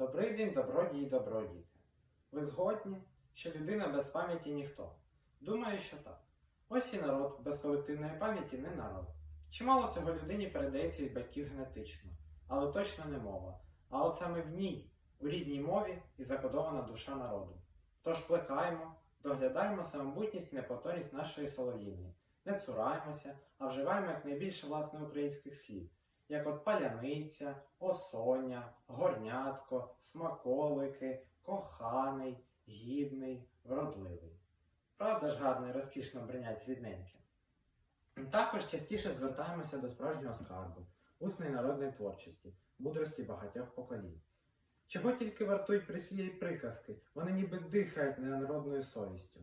Добрий день, добродії, добродіти. Ви згодні, що людина без пам'яті ніхто? Думаю, що так. Ось і народ без колективної пам'яті не народ. Чимало цього людині передається від батьків генетично, але точно не мова. А от саме в ній, у рідній мові, і закодована душа народу. Тож плекаємо, доглядаємо самобутність і неповторність нашої солов'їни, не цураємося, а вживаємо якнайбільше власне українських слів, як от паляниця, осоня, горнятко, смаколики, коханий, гідний, вродливий. Правда ж гарно і розкішно бринять рідненьке. Також частіше звертаємося до справжнього скарбу, усної народної творчості, мудрості багатьох поколінь. Чого тільки вартують прислів'я приказки, вони ніби дихають ненародною совістю.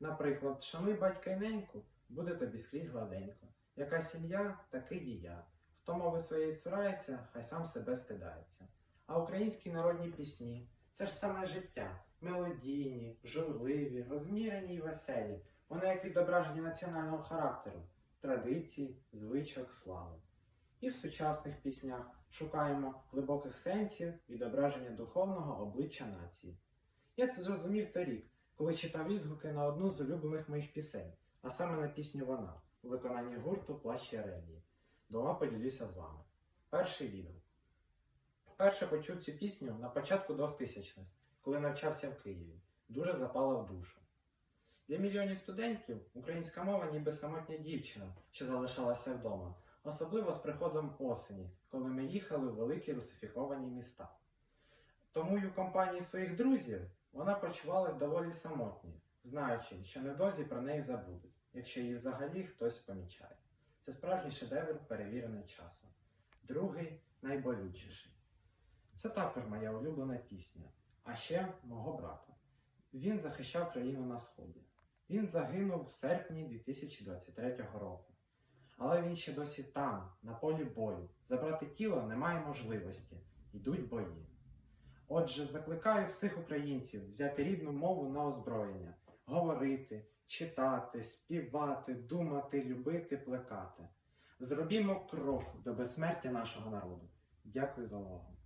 Наприклад, шануй батька й неньку, буде тобі скрізь гладенько. Яка сім'я, такий і я. Хто мови своєї цурається, хай сам себе стидається. А українські народні пісні це ж саме життя, мелодійні, журливі, розмірені й веселі. Вони як відображення національного характеру, традицій, звичок, слави. І в сучасних піснях шукаємо глибоких сенсів, відображення духовного обличчя нації. Я це зрозумів торік, коли читав відгуки на одну з улюблених моїх пісень, а саме на пісню Вона у виконанні гурту Плащ Єремії. Двома поділюся з вами. Перший відгук. Перше почув цю пісню на початку 2000-х, коли навчався в Києві. Дуже запала в душу. Для мільйонів студентів українська мова ніби самотня дівчина, що залишалася вдома, особливо з приходом осені, коли ми їхали в великі русифіковані міста. Тому й у компанії своїх друзів вона почувалась доволі самотньо, знаючи, що невдовзі про неї забудуть, якщо її взагалі хтось помічає. Це справжній шедевр, перевірений часом. Другий найболючіший. Це також моя улюблена пісня, а ще мого брата. Він захищав країну на сході. Він загинув в серпні 2023 року. Але він ще досі там, на полі бою. Забрати тіло немає можливості. Йдуть бої. Отже, закликаю всіх українців взяти рідну мову на озброєння, говорити, читати, співати, думати, любити, плекати. Зробімо крок до безсмертя нашого народу. Дякую за увагу.